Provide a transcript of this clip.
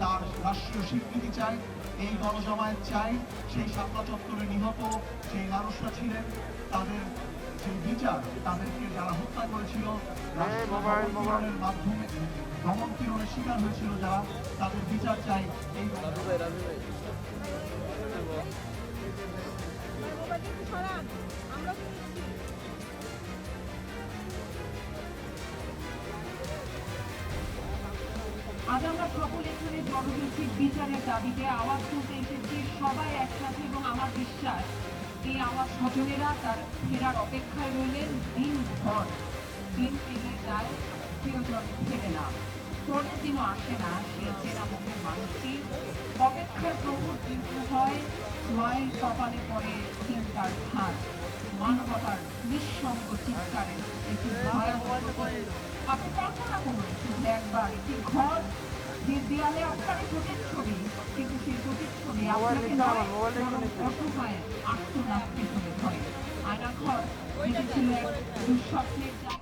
তার রাষ্ট্রীয় স্বীকৃতি চায় এই গণজমায়েত চাই সেই শাপলা চত্বরে নিহত যে মানুষরা ছিলেন তাদের সেই বিচার তাদেরকে যারা হত্যা করেছিল রাষ্ট্রের মাধ্যমে ভ্রমণ কিরণের শিকার হয়েছিল যারা তাদের বিচার চাই এই আমরা আজ আমরা সকল এখানে জনগোষ্ঠীর বিচারের দাবিতে আওয়াজ তুলতে এসেছি। সবাই একসাথে এবং আমার বিশ্বাস, এই আমার স্বজনেরা তার ফেরার অপেক্ষায় রইলেন দিন ভর দিন পেরিয়ে যায়, প্রিয়জন ফেরে না। পরের দিনও আসে না, সে চেনা মুখের মানুষটি। অপেক্ষার প্রহর দীর্ঘ হয় মায়ের কপালে পড়ে চিন্তার ভার। মানবতার নিঃসঙ্গ চিৎকারে একটি ভয়াবহ আপনি কল্পনা করুন একবার একটি ঘর যে দেয়ালে আপনার প্রতিচ্ছবি কিন্তু সেই প্রতিচ্ছবি ছবি আপনাকে নয়। অসহায় ধরে আয়না ঘর যেটি ছিল এক দুঃস্বপ্নের জায়গা